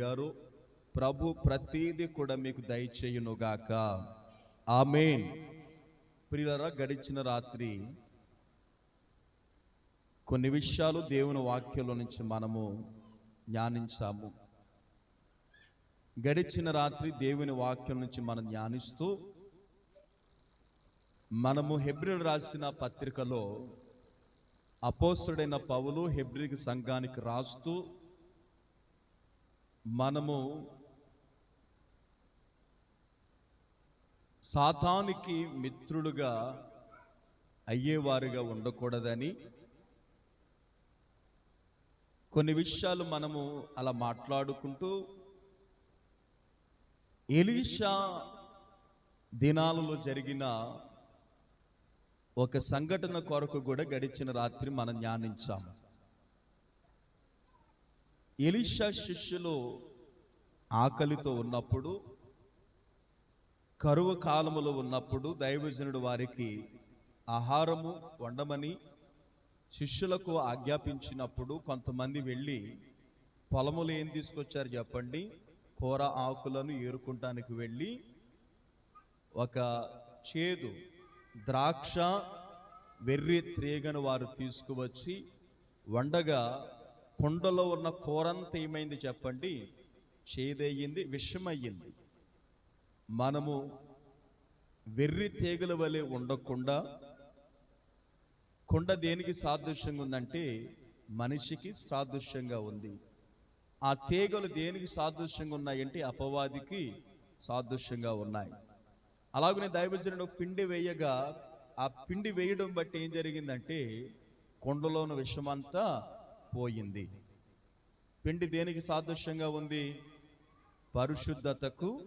గారు ప్రభు ప్రతీది కూడా మీకు దయచేయునుగాక. ఆమెన్. ప్రియులరా గడిచిన రాత్రి కొన్ని విషయాలు దేవుని వాక్యంలో నుంచి మనము ధ్యానించాము. గడిచిన రాత్రి దేవుని వాక్యం నుంచి మనం ధ్యానిస్తూ మనము హెబ్రిల్ రాసిన పత్రికలో అపోస్తుడైన పౌలు హెబ్రిక్ సంఘానికి రాస్తూ మనము సాతానికి మిత్రులుగా అయ్యేవారుగా ఉండకూడదని కొన్ని విషయాలు మనము అలా మాట్లాడుకుంటూ ఎలీషా దినాలలో జరిగిన ఒక సంఘటన కొరకు కూడా గడిచిన రాత్రి మనం ధ్యానించాము. ఎలిషా శిష్యులు ఆకలితో ఉన్నప్పుడు కరువు కాలములో ఉన్నప్పుడు దైవజనుడు వారికి ఆహారము వండమని శిష్యులకు ఆజ్ఞాపించినప్పుడు కొంతమంది వెళ్ళి పొలములు ఏం తీసుకొచ్చారు చెప్పండి? కూర ఆకులను ఏరుకుంటానికి వెళ్ళి ఒక చేదు ద్రాక్ష వెర్రి త్రేగను వారు తీసుకువచ్చి వండగా కుండలో ఉన్న కూరంతా ఏమైంది చెప్పండి? చేదయ్యింది విషమయ్యింది. మనము వెర్రి తీగల వలె ఉండకుండా కుండ దేనికి సాదృశ్యంగా ఉందంటే మనిషికి సాదృశ్యంగా ఉంది. ఆ తీగలు దేనికి సాదృశ్యంగా ఉన్నాయంటే అపవాదికి సాదృశ్యంగా ఉన్నాయి. అలాగనే దైవజనుడు పిండి వేయగా ఆ పిండి వేయడం బట్టి ఏం జరిగిందంటే కొండలోని విషమంతా పోయింది. పిండి దేనికి సాదృశ్యంగా ఉంది? పరిశుద్ధతకు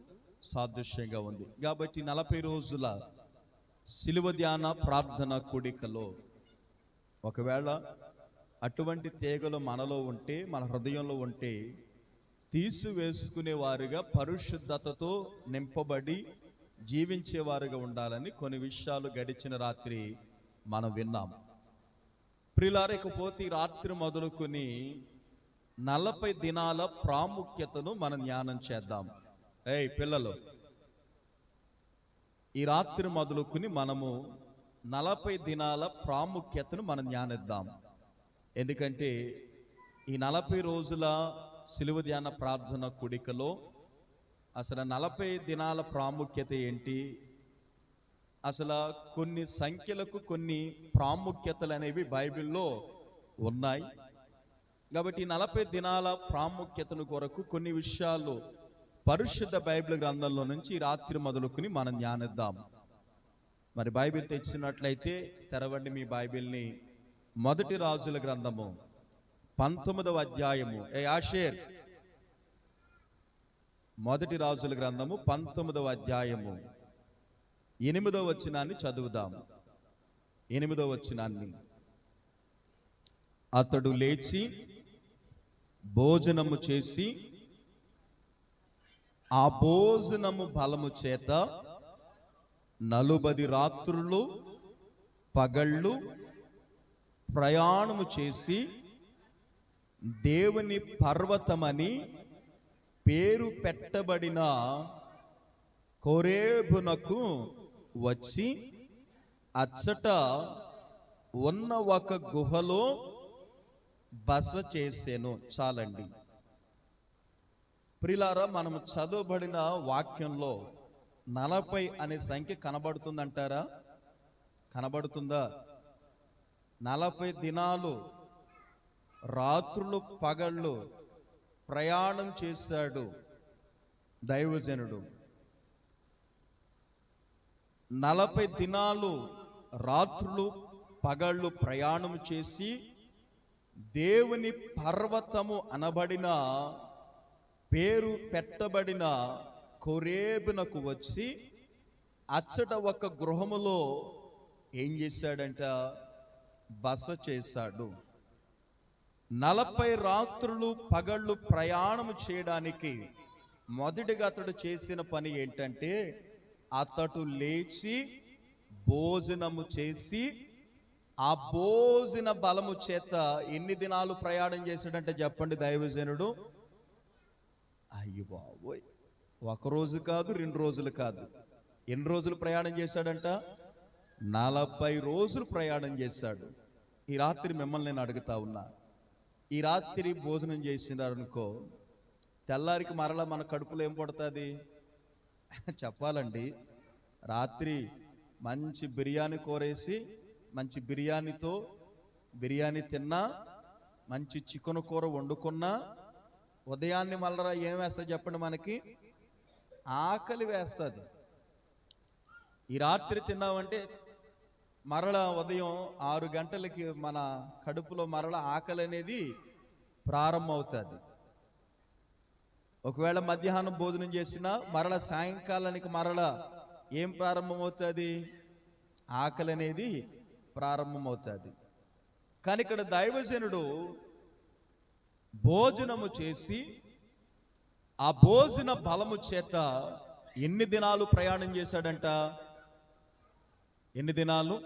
సాదృశ్యంగా ఉంది. కాబట్టి నలభై రోజుల శిలువ ధ్యాన ప్రార్థన కూడికలో ఒకవేళ అటువంటి తీగలు మనలో ఉంటే మన హృదయంలో ఉంటే తీసివేసుకునే వారుగా పరిశుద్ధతతో నింపబడి జీవించేవారుగా ఉండాలని కొన్ని విషయాలు గడిచిన రాత్రి మనం విన్నాం. ప్రిలారకపోతే రాత్రి మొదలుకొని నలభై దినాల ప్రాముఖ్యతను మనం ధ్యానం చేద్దాం. ఏయ్ పిల్లలు ఈ రాత్రి మొదలుకొని మనము నలభై దినాల ప్రాముఖ్యతను మనం ధ్యానిద్దాం. ఎందుకంటే ఈ నలభై రోజుల సిలువ ధ్యాన ప్రార్థన కుడికలో అసలు నలభై దినాల ప్రాముఖ్యత ఏంటి? అసలు కొన్ని సంఖ్యలకు కొన్ని ప్రాముఖ్యతలు అనేవి బైబిల్లో ఉన్నాయి. కాబట్టి నలభై దినాల ప్రాముఖ్యతను కొరకు కొన్ని విషయాలు పరిశుద్ధ బైబిల్ గ్రంథంలో నుంచి రాత్రి మొదలుకుని మనం ధ్యానిద్దాం. మరి బైబిల్ తెచ్చినట్లయితే తెరవండి మీ బైబిల్ని. మొదటి రాజుల గ్రంథము పంతొమ్మిదవ అధ్యాయము. ఏ ఆషేర్. మొదటి రాజుల గ్రంథము పంతొమ్మిదవ అధ్యాయము. ఎనిమిదో వచనాన్ని చదువుదాం. ఎనిమిదో వచనాన్ని. అతడు లేచి భోజనము చేసి ఆ భోజనము బలము చేత నలుబది రాత్రులు పగళ్ళు ప్రయాణము చేసి దేవుని పర్వతమని పేరు పెట్టబడిన కోరేబునకు వచ్చి అచ్చట ఉన్న ఒక గుహలో బస చేసేను. చాలండి. ప్రిలారా మనము చదవబడిన వాక్యంలో నలభై అనే సంఖ్య కనబడుతుందంటారా? కనబడుతుందా? నలభై దినాలు రాత్రులు పగళ్ళు ప్రయాణం చేశాడు దైవజనుడు. నలభై దినాలు రాత్రులు పగళ్ళు ప్రయాణం చేసి దేవుని పర్వతము అనబడిన పేరు పెట్టబడిన కొరేబునకు వచ్చి అచ్చట ఒక గృహములో ఏం చేశాడంట? బస చేశాడు. నలభై రాత్రులు పగళ్ళు ప్రయాణం చేయడానికి మొదటిగా అతడు చేసిన పని ఏంటంటే అతడు లేచి భోజనము చేసి ఆ భోజన బలము చేత ఎన్ని దినాలు ప్రయాణం చేశాడంటే చెప్పండి దైవజనుడు. అయ్యి బాబోయ్ ఒక రోజు కాదు రెండు రోజులు కాదు. ఎన్ని రోజులు ప్రయాణం చేశాడంట? నలభై రోజులు ప్రయాణం చేశాడు. ఈ రాత్రి మిమ్మల్ని నేను అడుగుతా ఉన్నా. ఈ రాత్రి భోజనం చేసినారనుకో తెల్లారికి మరలా మన కడుపులో ఏం పడుతుంది? చెప్పాలండి రాత్రి మంచి బిర్యానీ కూరేసి మంచి బిర్యానీతో బిర్యానీ తిన్నా మంచి చికెన్ కూర వండుకున్నా ఉదయాన్నే మళ్ళరా ఏం వేస్తుంది చెప్పండి మనకి? ఆకలి వేస్తుంది. ఈ రాత్రి తిన్నామంటే మరల ఉదయం ఆరు గంటలకి మన కడుపులో మరల ఆకలి అనేది ప్రారంభం అవుతుంది ఒకవేళ మధ్యాహ్నం భోజనం చేసినా మరల సాయంకాలానికి మరల ఏం ప్రారంభమవుతుంది? ఆకలి అనేది ప్రారంభమవుతుంది. కానీ ఇక్కడ దైవజనుడు భోజనము చేసి ఆ భోజన బలము చేత ఎన్ని దినాలు ప్రయాణం చేశాడంట? ఎన్ని దినాలు?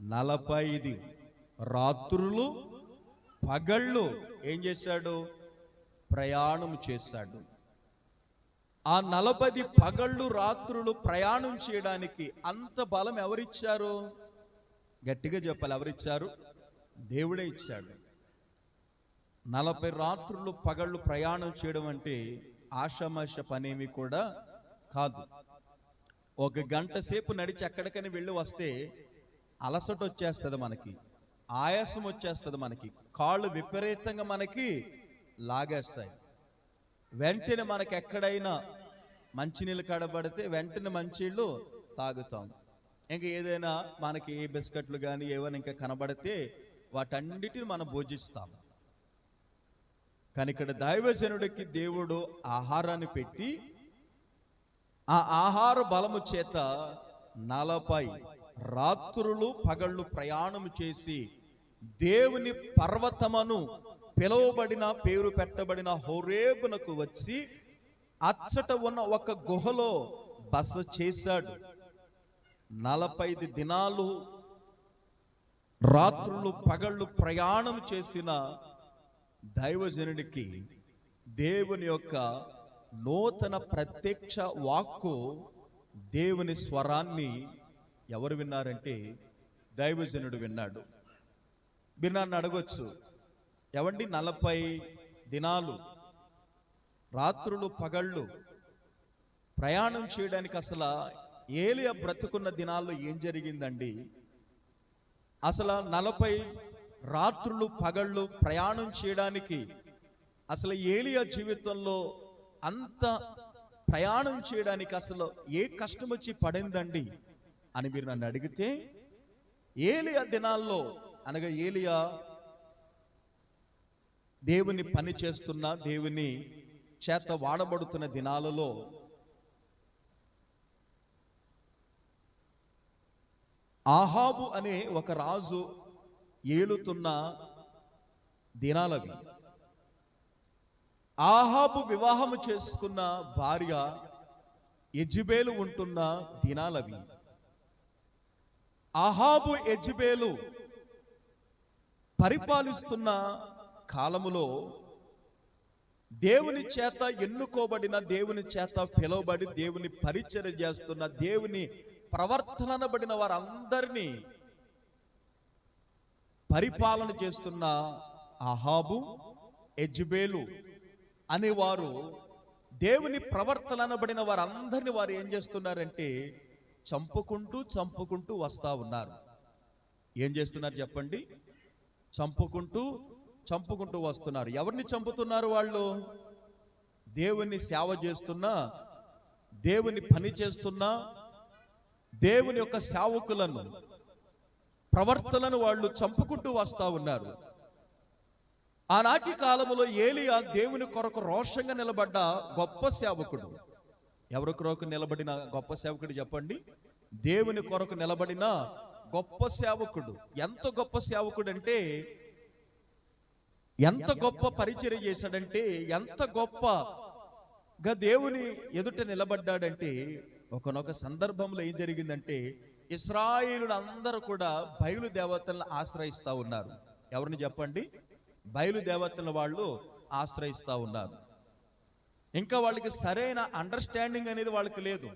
నలభై ఐదు. రాత్రులు పగళ్ళు ఏం చేశాడు? ప్రయాణం చేశాడు. ఆ నలభది పగళ్ళు రాత్రులు ప్రయాణం చేయడానికి అంత బలం ఎవరిచ్చారు? గట్టిగా చెప్పాలి ఎవరిచ్చారు? దేవుడే ఇచ్చాడు. నలభై రాత్రులు పగళ్ళు ప్రయాణం చేయడం అంటే ఆషామాష పనేమి కూడా కాదు. ఒక గంట సేపు నడిచి ఎక్కడికని వెళ్ళి వస్తే అలసట వచ్చేస్తుంది మనకి ఆయాసం వచ్చేస్తుంది మనకి కాళ్ళు విపరీతంగా మనకి లాగేస్తాయి. వెంటనే మనకు ఎక్కడైనా మంచినీళ్ళు కడబడితే వెంటనే మంచినీళ్ళు తాగుతాం. ఇంకా ఏదైనా మనకి ఏ బిస్కెట్లు కానీ ఏమైనా ఇంకా కనబడితే వాటన్నిటిని మనం భోజిస్తాం. కానీ ఇక్కడ దైవజనుడికి దేవుడు ఆహారాన్ని పెట్టి ఆ ఆహార బలము చేత నలభై రాత్రులు పగళ్ళు ప్రయాణం చేసి దేవుని పర్వతమను పిలువబడిన పేరు పెట్టబడిన హోరేబునకు వచ్చి అచ్చట ఉన్న ఒక గుహలో బస చేశాడు. నలభై దినాలు రాత్రులు పగళ్ళు ప్రయాణం చేసిన దైవజనుడికి దేవుని యొక్క నూతన ప్రత్యక్ష వాక్కు దేవుని స్వరాన్ని ఎవరు విన్నారంటే దైవజనుడు విన్నాడు. మీరు నన్ను అడగొచ్చు. ఎవండి నలభై దినాలు రాత్రులు పగళ్ళు ప్రయాణం చేయడానికి అసలు ఏలియా బ్రతుకున్న దినాల్లో ఏం జరిగిందండి? అసలు నలభై రాత్రులు పగళ్ళు ప్రయాణం చేయడానికి అసలు ఏలియా జీవితంలో అంత ప్రయాణం చేయడానికి అసలు ఏ కష్టం వచ్చి పడిందండి? అని మీరు నన్ను అడిగితే ఏలియా దినాల్లో అనగా ఏలియా దేవుని పని చేస్తున్న దేవుని చేత వాడబడుతున్న దినాలలో ఆహాబు అనే ఒక రాజు ఏలుతున్న దినాలవి. ఆహాబు వివాహము చేసుకున్న భార్య ఎజ్బేలు ఉంటున్న దినాలవి. ఆహాబు ఎజ్బేలు పరిపాలిస్తున్న కాలములో దేవుని చేత ఎన్నుకోబడిన దేవుని చేత పిలువబడి దేవుని పరిచయం చేస్తున్న దేవుని ప్రవర్తనబడిన వారందరినీ పరిపాలన చేస్తున్న అహాబు ఎజ్బేలు అనేవారు దేవుని ప్రవర్తనబడిన వారందరిని వారు ఏం చేస్తున్నారంటే చంపుకుంటూ చంపుకుంటూ వస్తా ఉన్నారు. ఏం చేస్తున్నారు చెప్పండి? చంపుకుంటూ చంపుకుంటూ వస్తున్నారు. ఎవరిని చంపుతున్నారు వాళ్ళు? దేవుని సేవ చేస్తున్నా దేవుని పని చేస్తున్నా దేవుని యొక్క సేవకులను ప్రవర్తనను వాళ్ళు చంపుకుంటూ వస్తూ ఉన్నారు. ఆనాటి కాలంలో ఏలియా దేవుని కొరకు రోషంగా నిలబడ్డ గొప్ప సేవకుడు. ఎవరి కొరకు నిలబడిన గొప్ప సేవకుడు చెప్పండి? దేవుని కొరకు నిలబడిన గొప్ప సేవకుడు. ఎంత గొప్ప సేవకుడు అంటే ఎంత గొప్ప పరిచయం చేశాడంటే ఎంత గొప్పగా దేవుని ఎదుట నిలబడ్డాడంటే ఒకనొక సందర్భంలో ఏం జరిగిందంటే ఇస్రాయిలు అందరూ కూడా బయలు దేవతలను ఆశ్రయిస్తూ ఉన్నారు. ఎవరిని చెప్పండి? బయలు దేవతల వాళ్ళు ఆశ్రయిస్తూ ఉన్నారు. ఇంకా వాళ్ళకి సరైన అండర్స్టాండింగ్ అనేది వాళ్ళకి లేదు.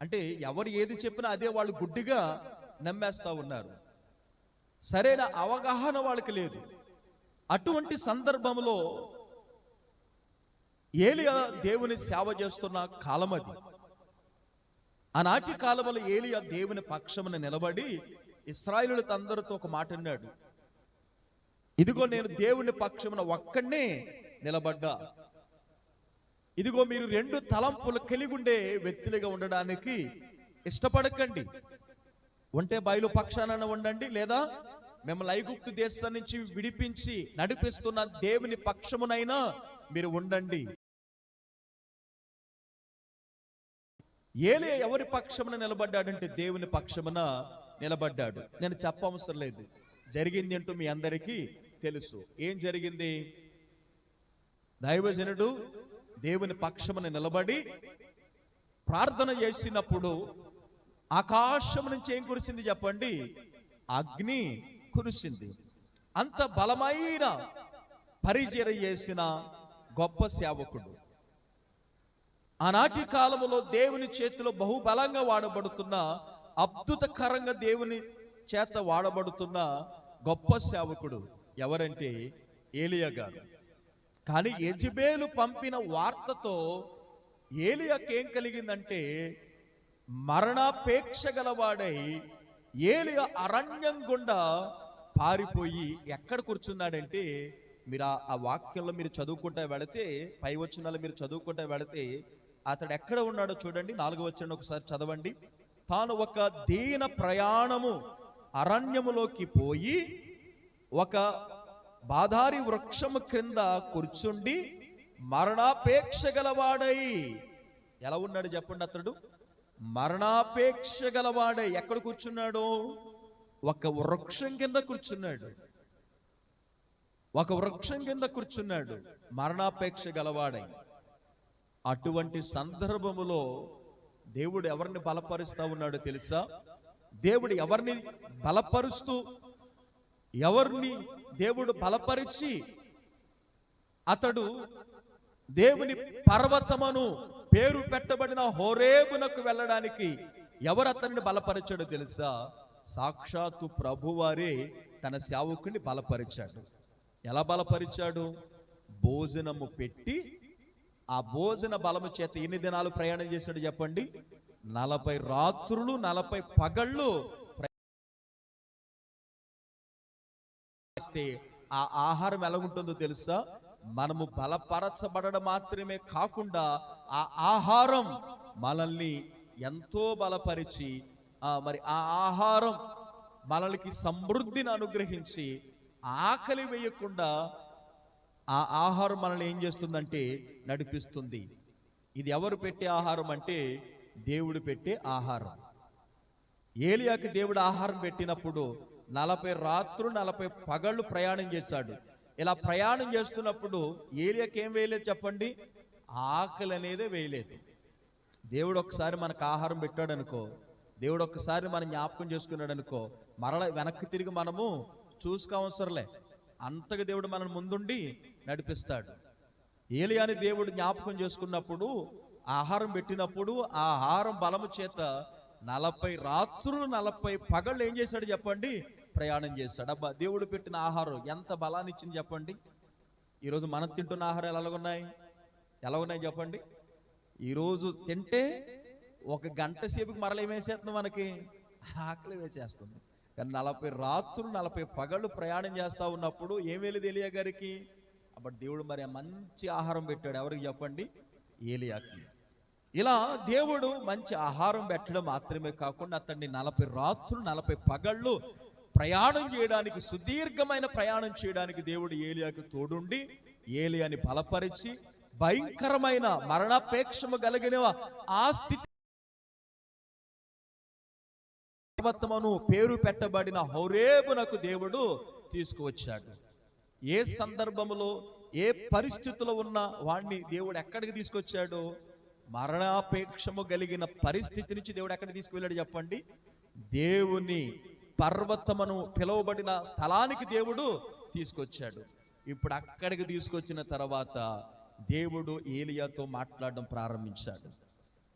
అంటే ఎవరు ఏది చెప్పినా అదే వాళ్ళు గుడ్డిగా నమ్మేస్తూ ఉన్నారు. సరైన అవగాహన వాళ్ళకి లేదు. అటువంటి సందర్భంలో ఏలియా దేవుని సేవ చేస్తున్న కాలం అది. ఆనాటి కాలంలో ఏలియా దేవుని పక్షమున నిలబడి ఇస్రాయిలులతో అందరితో ఒక మాట అన్నాడు. ఇదిగో నేను దేవుని పక్షమున ఒక్కడే నిలబడ్డా. ఇదిగో మీరు రెండు తలంపులు కలిగి ఉండే వ్యక్తులుగా ఉండడానికి ఇష్టపడకండి. ఉంటే బయలు పక్షాన ఉండండి లేదా మిమ్మల్ని ఐగుప్తు దేశం నుంచి విడిపించి నడిపిస్తున్న దేవుని పక్షమునైనా మీరు ఉండండి. ఏలే ఎవరి పక్షమున నిలబడ్డాడంటే దేవుని పక్షమున నిలబడ్డాడు. నేను చెప్పవసరం లేదు. జరిగింది అంటూ మీ అందరికీ తెలుసు. ఏం జరిగింది? దైవజనుడు దేవుని పక్షమున నిలబడి ప్రార్థన చేసినప్పుడు ఆకాశం నుంచి ఏం కురిసింది చెప్పండి? అగ్ని కురిసింది. అంత బలమైన పరిచయం చేసిన గొప్ప సేవకుడు. ఆనాటి కాలంలో దేవుని చేతిలో బహుబలంగా వాడబడుతున్న అద్భుతకరంగా దేవుని చేత వాడబడుతున్న గొప్ప సేవకుడు ఎవరంటే ఏలియా గారు. కానీ యజబేలు పంపిన వార్తతో ఏలియాకేం కలిగిందంటే మరణాపేక్ష గలవాడై ఏలియా అరణ్యం గుండా పారిపోయి ఎక్కడ కూర్చున్నాడంటే మీరు ఆ- వాక్యంలో మీరు చదువుకుంటా వెళితే పై వచ్చినాలు మీరు చదువుకుంటా వెళితే అతడు ఎక్కడ ఉన్నాడో చూడండి నాలుగో వచ్చిన ఒకసారి చదవండి. తాను ఒక దీన ప్రయాణము అరణ్యములోకి పోయి ఒక బాధారి వృక్షము క్రింద కూర్చుండి మరణాపేక్ష గలవాడై. ఎలా ఉన్నాడు చెప్పండి అతడు? మరణాపేక్ష గలవాడై ఎక్కడ కూర్చున్నాడు? ఒక వృక్షం కింద కూర్చున్నాడు. ఒక వృక్షం కింద కూర్చున్నాడు. మరణాపేక్ష గలవాడై. అటువంటి సందర్భములో దేవుడు ఎవరిని బలపరుస్తూ ఉన్నాడో తెలుసా? దేవుడు ఎవరిని బలపరుస్తూ ఎవరిని దేవుడు బలపరిచి అతడు దేవుని పర్వతమును పేరు పెట్టబడిన హోరేబునకు వెళ్ళడానికి ఎవరు అతన్ని బలపరిచాడో తెలుసా? సాక్షాత్తు ప్రభువారే తన సేవకుని బలపరిచాడు. ఎలా బలపరిచాడు? భోజనము పెట్టి ఆ భోజన బలము చేత ఎన్ని దినాలు ప్రయాణం చేశాడు చెప్పండి? నలభై రాత్రులు నలభై పగళ్ళు ఆ ఆహారం ఎలా ఉంటుందో తెలుసా? మనము బలపరచబడడం మాత్రమే కాకుండా ఆ ఆహారం మనల్ని ఎంతో బలపరిచి ఆ మరి ఆ ఆహారం మనల్కి సమృద్ధిని అనుగ్రహించి ఆకలి వేయకుండా ఆ ఆహారం మనల్ని ఏం చేస్తుందంటే నడిపిస్తుంది. ఇది ఎవరు పెట్టే ఆహారం అంటే దేవుడు పెట్టే ఆహారం. ఏలియాకి దేవుడు ఆహారం పెట్టినప్పుడు నలభై రాత్రు నలభై పగళ్ళు ప్రయాణం చేశాడు. ఇలా ప్రయాణం చేస్తున్నప్పుడు ఏలియాకి ఏం వేయలేదు చెప్పండి? ఆకలి అనేదే వేయలేదు. దేవుడు ఒకసారి మనకు ఆహారం పెట్టాడు అనుకో దేవుడు ఒక్కసారి మనం జ్ఞాపకం చేసుకున్నాడు అనుకో మరల వెనక్కి తిరిగి మనము చూసుకోవసరలే అంతగా దేవుడు మన ముందుండి నడిపిస్తాడు. ఏలియాని దేవుడు జ్ఞాపకం చేసుకున్నప్పుడు ఆహారం పెట్టినప్పుడు ఆ ఆహారం బలము చేత నలభై రాత్రులు నలభై పగళ్ళు ఏం చేశాడు చెప్పండి? ప్రయాణం చేశాడు. అబ్బా దేవుడు పెట్టిన ఆహారం ఎంత బలాన్ని ఇచ్చింది చెప్పండి? ఈరోజు మనం తింటున్న ఆహారాలు ఎలాగున్నాయి? ఎలా ఉన్నాయి చెప్పండి? ఈరోజు తింటే ఒక గంట సేపుకి మరల ఏమేసేస్తుంది మనకి? ఆకలి వేసేస్తుంది. కానీ నలభై రాత్రులు నలభై పగళ్ళు ప్రయాణం చేస్తూ ఉన్నప్పుడు ఏమేలి తెలియ గారికి? అప్పుడు దేవుడు మరి మంచి ఆహారం పెట్టాడు. ఎవరికి చెప్పండి? ఏలియాకి. ఇలా దేవుడు మంచి ఆహారం పెట్టడం మాత్రమే కాకుండా అతన్ని నలభై రాత్రులు నలభై పగళ్ళు ప్రయాణం చేయడానికి సుదీర్ఘమైన ప్రయాణం చేయడానికి దేవుడు ఏలియాకి తోడుండి ఏలియాని బలపరిచి భయంకరమైన మరణాపేక్షము కలిగిన ఆ స్థితి పర్వతమును పేరు పెట్టబడిన హౌరేబునకు దేవుడు తీసుకువచ్చాడు. ఏ సందర్భములో ఏ పరిస్థితిలో ఉన్న వాణ్ణి దేవుడు ఎక్కడికి తీసుకొచ్చాడు? మరణాపేక్షము కలిగిన పరిస్థితి నుంచి దేవుడు ఎక్కడికి తీసుకువెళ్ళాడు చెప్పండి? దేవుని పర్వతమును పిలువబడిన స్థలానికి దేవుడు తీసుకొచ్చాడు. ఇప్పుడు అక్కడికి తీసుకొచ్చిన తర్వాత దేవుడు ఏలియాతో మాట్లాడడం ప్రారంభించాడు.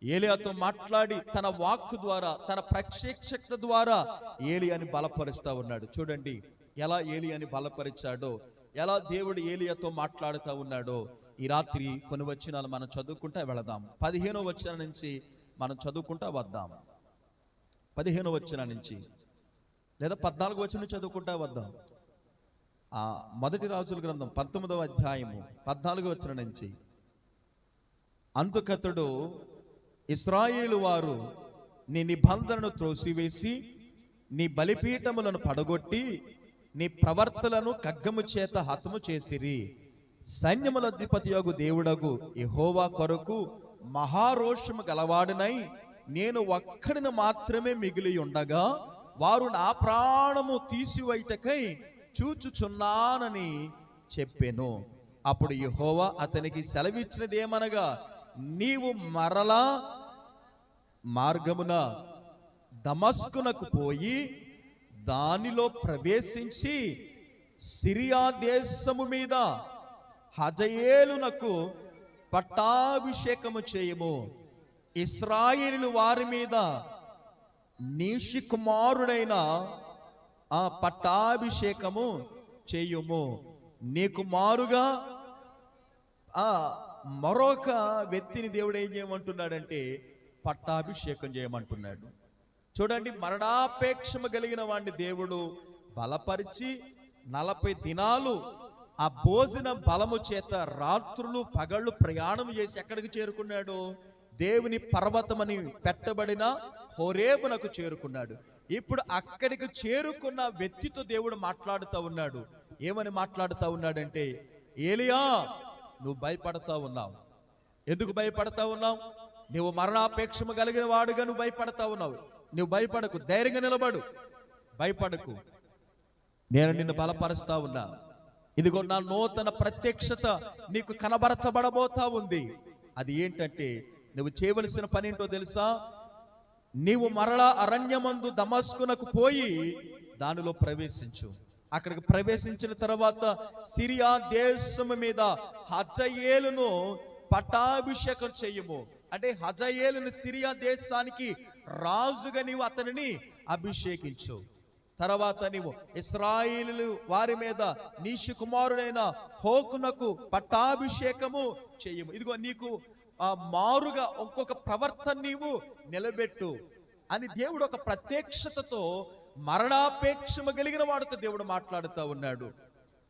ఏలియాతో మాట్లాడి తన వాక్కు ద్వారా తన ప్రత్యక్షత ద్వారా ఏలియాని బలపరుస్తూ ఉన్నాడు. చూడండి ఎలా ఏలియాని బలపరిచాడో ఎలా దేవుడు ఏలియాతో మాట్లాడుతూ ఉన్నాడో ఈ రాత్రి కొన్ని వచనాలు మనం చదువుకుంటా వెళదాం. పదిహేనో వచనం నుంచి మనం చదువుకుంటా వద్దాం. పదిహేనో వచనం నుంచి లేదా పద్నాలుగు వచనం చదువుకుంటా వద్దాం. ఆ మొదటి రాజుల గ్రంథం పంతొమ్మిదవ అధ్యాయము పద్నాలుగు వచ్చిన నుంచి. అందుకతడు ఇస్రాయేలు వారు నీ నిబంధనను త్రోసివేసి నీ బలిపీఠములను పడగొట్టి నీ ప్రవర్తలను ఖడ్గము చేత హతము చేసిరి. సైన్యముల అధిపతియగు దేవుడగు యెహోవా కొరకు మహారోషము గలవాడినై నేను ఒక్కడిని మాత్రమే మిగిలి ఉండగా వారు నా ప్రాణము తీసివేయటకై చూచుచున్నానని చెప్పాను. అప్పుడు యెహోవా అతనికి సెలవిచ్చినదేమనగా నీవు మరలా మార్గమున దమస్కునకు పోయి దానిలో ప్రవేశించి సిరియా దేశము మీద హజయేలునకు పట్టాభిషేకము చేయము. ఇస్రాయేలు వారి మీద నీషి కుమారుడైన ఆ పట్టాభిషేకము చేయుము. నీకు మారుగా ఆ మరొక వ్యక్తిని దేవుడు ఏం చేయమంటున్నాడంటే పట్టాభిషేకం చేయమంటున్నాడు. చూడండి మరణాపేక్షము కలిగిన వాడిని దేవుడు బలపరిచి నలభై దినాలు ఆ భోజన బలము చేత రాత్రులు పగళ్ళు ప్రయాణం చేసి ఎక్కడికి చేరుకున్నాడు? దేవుని పర్వతమని పెట్టబడిన హోరేబునకు చేరుకున్నాడు. ఇప్పుడు అక్కడికి చేరుకున్న వ్యక్తితో దేవుడు మాట్లాడుతూ ఉన్నాడు. ఏమని మాట్లాడుతూ ఉన్నాడంటే ఏలియా నువ్వు భయపడతా ఉన్నావు. ఎందుకు భయపడతా ఉన్నావు? నువ్వు మరణాపేక్షము కలిగిన వాడుగా నువ్వు భయపడతా ఉన్నావు. నువ్వు భయపడకు ధైర్యంగా నిలబడు. భయపడకు. నేను నిన్ను బలపరుస్తా ఉన్నా. ఇదిగో నా నూతన ప్రత్యక్షత నీకు కనబరచబడబోతా ఉంది. అది ఏంటంటే నువ్వు చేయవలసిన పని ఏంటో తెలుసా? నీవు మరలా అరణ్యమందు దమస్కునకు పోయి దానిలో ప్రవేశించు. అక్కడికి ప్రవేశించిన తర్వాత సిరియా దేశము మీద హజయేలును పట్టాభిషేకం చేయము. అంటే హజయేలును సిరియా దేశానికి రాజుగా నీవు అతనిని అభిషేకించు. తర్వాత నీవు ఇస్రాయిలు వారి మీద నీషి కుమారుడైన హోకునకు పట్టాభిషేకము చేయము. ఇదిగో నీకు ఆ మారుగా ఒక్కొక్క ప్రవర్తన నీవు నిలబెట్టు అని దేవుడు ఒక ప్రత్యక్షతతో మరణాపేక్షము కలిగిన వాడితో దేవుడు మాట్లాడుతూ ఉన్నాడు.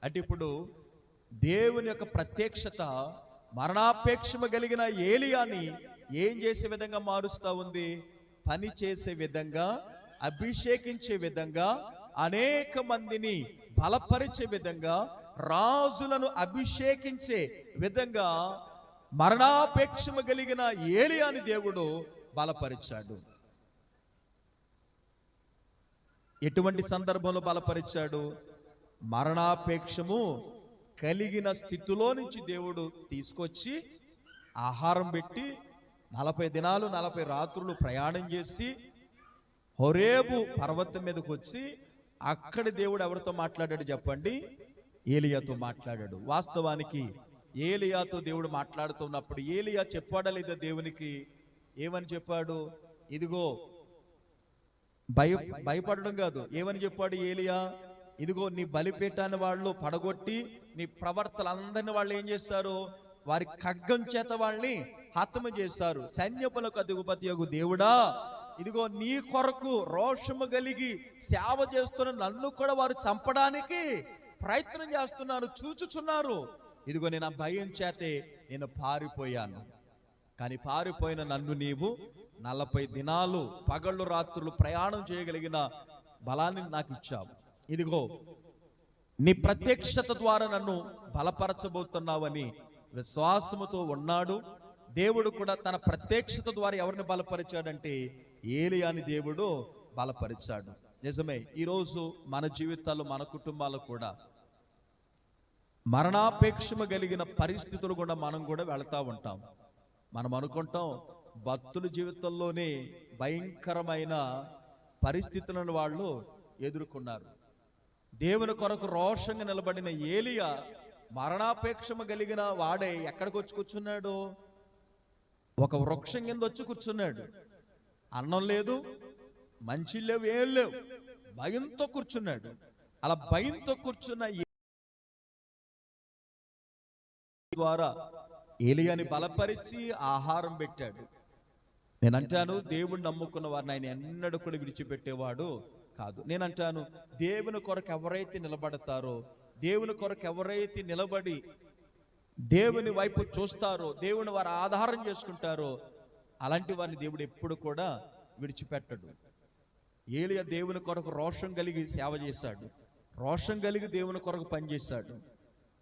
అంటే ఇప్పుడు దేవుని యొక్క ప్రత్యక్షత మరణాపేక్షము కలిగిన ఏలియాని ఏం చేసే విధంగా మారుస్తూ ఉంది? పని చేసే విధంగా అభిషేకించే విధంగా అనేక మందిని బలపరిచే విధంగా రాజులను అభిషేకించే విధంగా మరణాపేక్షము కలిగిన ఏలియాని దేవుడు బలపరిచాడు. ఎటువంటి సందర్భంలో బలపరిచాడు? మరణాపేక్షము కలిగిన స్థితిలో నుంచి దేవుడు తీసుకొచ్చి ఆహారం పెట్టి నలభై దినాలు నలభై రాత్రులు ప్రయాణం చేసి హొరేబు పర్వతం మీదకి వచ్చి అక్కడ దేవుడు ఎవరితో మాట్లాడాడు చెప్పండి? ఏలియాతో మాట్లాడాడు. వాస్తవానికి ఏలియాతో దేవుడు మాట్లాడుతున్నప్పుడు ఏలియా చెప్పాడా లేదా దేవునికి? ఏమని చెప్పాడు? ఇదిగో భయ భయపడడం కాదు. ఏమని చెప్పాడు ఏలియా? ఇదిగో నీ బలిపీఠాన్ని వాళ్ళు పడగొట్టి నీ ప్రవర్తలందరిని వాళ్ళు ఏం చేస్తారు? వారి ఖడ్గం చేత వాళ్ళని హతము చేశారు సైన్యపులకు అధిపతి యొక్క దేవుడా ఇదిగో నీ కొరకు రోషము కలిగి సేవ చేస్తున్న నన్ను కూడా వారు చంపడానికి ప్రయత్నం చేస్తున్నారు చూచుచున్నారు. ఇదిగో నేను ఆ భయం చేతే నేను పారిపోయాను. కానీ పారిపోయిన నన్ను నీవు నలభై దినాలు పగళ్ళు రాత్రులు ప్రయాణం చేయగలిగిన బలాన్ని నాకు ఇచ్చావు. ఇదిగో నీ ప్రత్యక్షత ద్వారా నన్ను బలపరచబోతున్నావని విశ్వాసముతో ఉన్నాడు. దేవుడు కూడా తన ప్రత్యక్షత ద్వారా ఎవరిని బలపరిచాడంటే ఏలియాని దేవుడు బలపరిచాడు. నిజమే ఈరోజు మన జీవితాలు మన కుటుంబాలు కూడా మరణాపేక్షము కలిగిన పరిస్థితులు కూడా మనం కూడా వెళ్తా ఉంటాం. మనం అనుకుంటాం భక్తుల జీవితంలోనే భయంకరమైన పరిస్థితులను వాళ్ళు ఎదుర్కొన్నారు. దేవుని కొరకు రోషంగా నిలబడిన ఏలియా మరణాపేక్షము కలిగిన వాడే ఎక్కడికి వచ్చి కూర్చున్నాడు? ఒక వృక్షం కింద వచ్చి కూర్చున్నాడు. అన్నం లేదు మంచి లేవు ఏం లేవు. భయంతో కూర్చున్నాడు. అలా భయంతో కూర్చున్న ద్వారా ఏలియాని బలపరిచి ఆహారం పెట్టాడు. నేను అంటాను దేవుడు నమ్ముకున్న వారిని ఆయన ఎన్నడూ కూడా విడిచిపెట్టేవాడు కాదు. నేను అంటాను దేవుని కొరకు ఎవరైతే నిలబడతారో దేవుని కొరకు ఎవరైతే నిలబడి దేవుని వైపు చూస్తారో దేవుని వారు ఆధారం చేసుకుంటారో అలాంటి వారిని దేవుడు ఎప్పుడు కూడా విడిచిపెట్టడు. ఏలియా దేవుని కొరకు రోషం కలిగి సేవ చేశాడు. రోషం కలిగి దేవుని కొరకు పనిచేశాడు.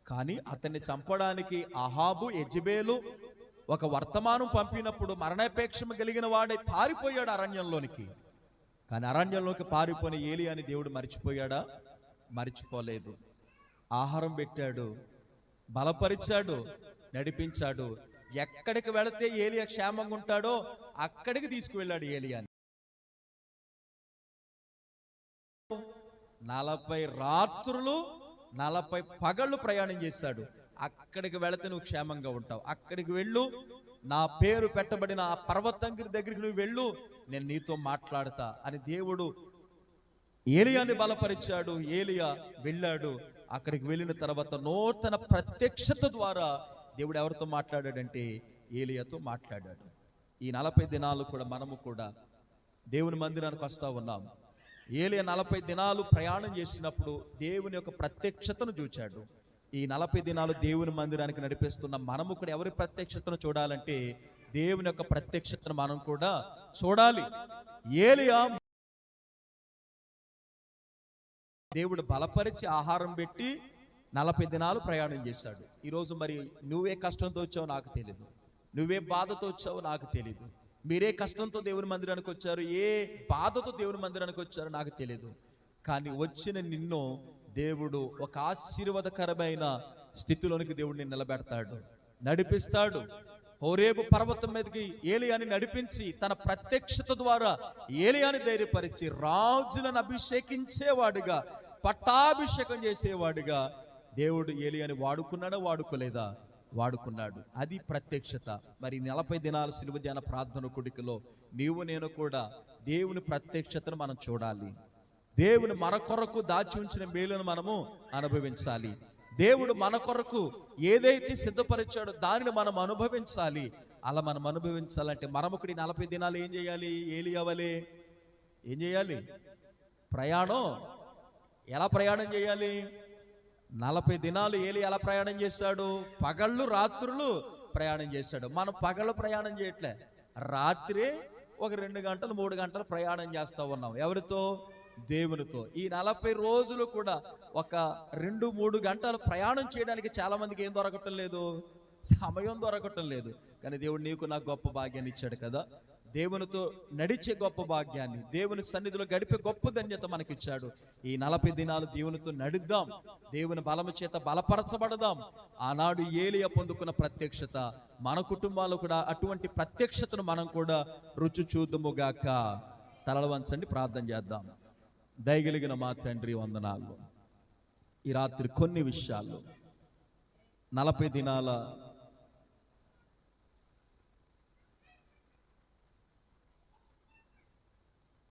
కానీ అతన్ని చంపడానికి అహాబు ఎజ్బేలు ఒక వర్తమానం పంపినప్పుడు మరణాపేక్షం కలిగిన వాడే పారిపోయాడు అరణ్యంలోనికి. కానీ అరణ్యంలోకి పారిపోయిన ఏలి అని దేవుడు మర్చిపోయాడా? మర్చిపోలేదు. ఆహారం పెట్టాడు బలపరిచాడు నడిపించాడు. ఎక్కడికి వెళితే ఏలియా క్షేమంగా ఉంటాడో అక్కడికి తీసుకువెళ్ళాడు ఏలియాని. నలభై రాత్రులు నలభై పగళ్ళు ప్రయాణం చేశాడు. అక్కడికి వెళితే నువ్వు క్షేమంగా ఉంటావు. అక్కడికి వెళ్ళు. నా పేరు పెట్టబడిన ఆ పర్వతంగిరి దగ్గరికి నువ్వు వెళ్ళు. నేను నీతో మాట్లాడతా అని దేవుడు ఏలియాని బలపరిచాడు. ఏలియా వెళ్ళాడు. అక్కడికి వెళ్ళిన తర్వాత నూతన ప్రత్యక్షత ద్వారా దేవుడు ఎవరితో మాట్లాడాడంటే ఏలియాతో మాట్లాడాడు. ఈ నలభై దినాలు కూడా మనము కూడా దేవుని మందిరానికి వస్తూ ఉన్నాము ఏలియా నలభై దినాలు ప్రయాణం చేసినప్పుడు దేవుని యొక్క ప్రత్యక్షతను చూచాడు. ఈ నలభై దినాలు దేవుని మందిరానికి నడిపిస్తున్న మనము కూడా ఎవరి ప్రత్యక్షతను చూడాలంటే దేవుని యొక్క ప్రత్యక్షతను మనం కూడా చూడాలి. ఏలియా దేవుడు బలపరిచి ఆహారం పెట్టి నలభై దినాలు ప్రయాణం చేశాడు. ఈరోజు మరి నువ్వే కష్టంతో వచ్చావో నాకు తెలియదు నువ్వే బాధతో వచ్చావో నాకు తెలియదు మీరే కష్టంతో దేవుని మందిరానికి వచ్చారు ఏ బాధతో దేవుని మందిరానికి వచ్చారో నాకు తెలియదు కానీ వచ్చిన నిన్ను దేవుడు ఒక ఆశీర్వాదకరమైన స్థితిలోనికి దేవుడిని నిలబెడతాడు నడిపిస్తాడు. హోరేబు పర్వతం మీదకి ఏలియాని నడిపించి తన ప్రత్యక్షత ద్వారా ఏలియాని ధైర్యపరిచి రాజులను అభిషేకించేవాడుగా పట్టాభిషేకం చేసేవాడుగా దేవుడు ఏలియాని వాడుకున్నాడా వాడుకోలేదా? వాడుకున్నాడు. అది ప్రత్యక్షత. మరి నలభై దినాల సిలువ ధ్యాన ప్రార్థన కొడుకులో నీవు నేను కూడా దేవుని ప్రత్యక్షతను మనం చూడాలి. దేవుని మన కొరకు దాచి ఉంచిన మేలును మనము అనుభవించాలి. దేవుడు మన కొరకు ఏదైతే సిద్ధపరిచాడో దానిని మనం అనుభవించాలి. అలా మనం అనుభవించాలంటే మరమకుడి నలభై దినాలు ఏం చేయాలి? ఏలి అవ్వాలి? ఏం చేయాలి? ప్రయాణం. ఎలా ప్రయాణం చేయాలి? నలభై దినాలు ఏలి ఎలా ప్రయాణం చేశాడు పగళ్ళు రాత్రులు ప్రయాణం చేశాడు మనం పగళ్ళు ప్రయాణం చేయట్లే. రాత్రి ఒక రెండు గంటలు మూడు గంటలు ప్రయాణం చేస్తూ ఉన్నాం. ఎవరితో? దేవునితో. ఈ నలభై రోజులు కూడా ఒక రెండు మూడు గంటలు ప్రయాణం చేయడానికి చాలా మందికి ఏం దొరకటం లేదు. సమయం దొరకటం లేదు. కానీ దేవుడు నీకు నాకు గొప్ప భాగ్యాన్ని ఇచ్చాడు కదా. దేవునితో నడిచే గొప్ప భాగ్యాన్ని దేవుని సన్నిధిలో గడిపే గొప్ప ధన్యత మనకిచ్చాడు. ఈ నలభై దినాలు దేవునితో నడుద్దాం. దేవుని బలము చేత బలపరచబడదాం. ఆనాడు ఏలియ పొందుకున్న ప్రత్యక్షత మన కుటుంబాలు కూడా అటువంటి ప్రత్యక్షతను మనం కూడా రుచి చూద్దుముగాక తలలు వంచండి ప్రార్థన చేద్దాం. దయగలిగిన మా తండ్రి వందనాలు. ఈ రాత్రి కొన్ని విషయాలు. నలభై దినాల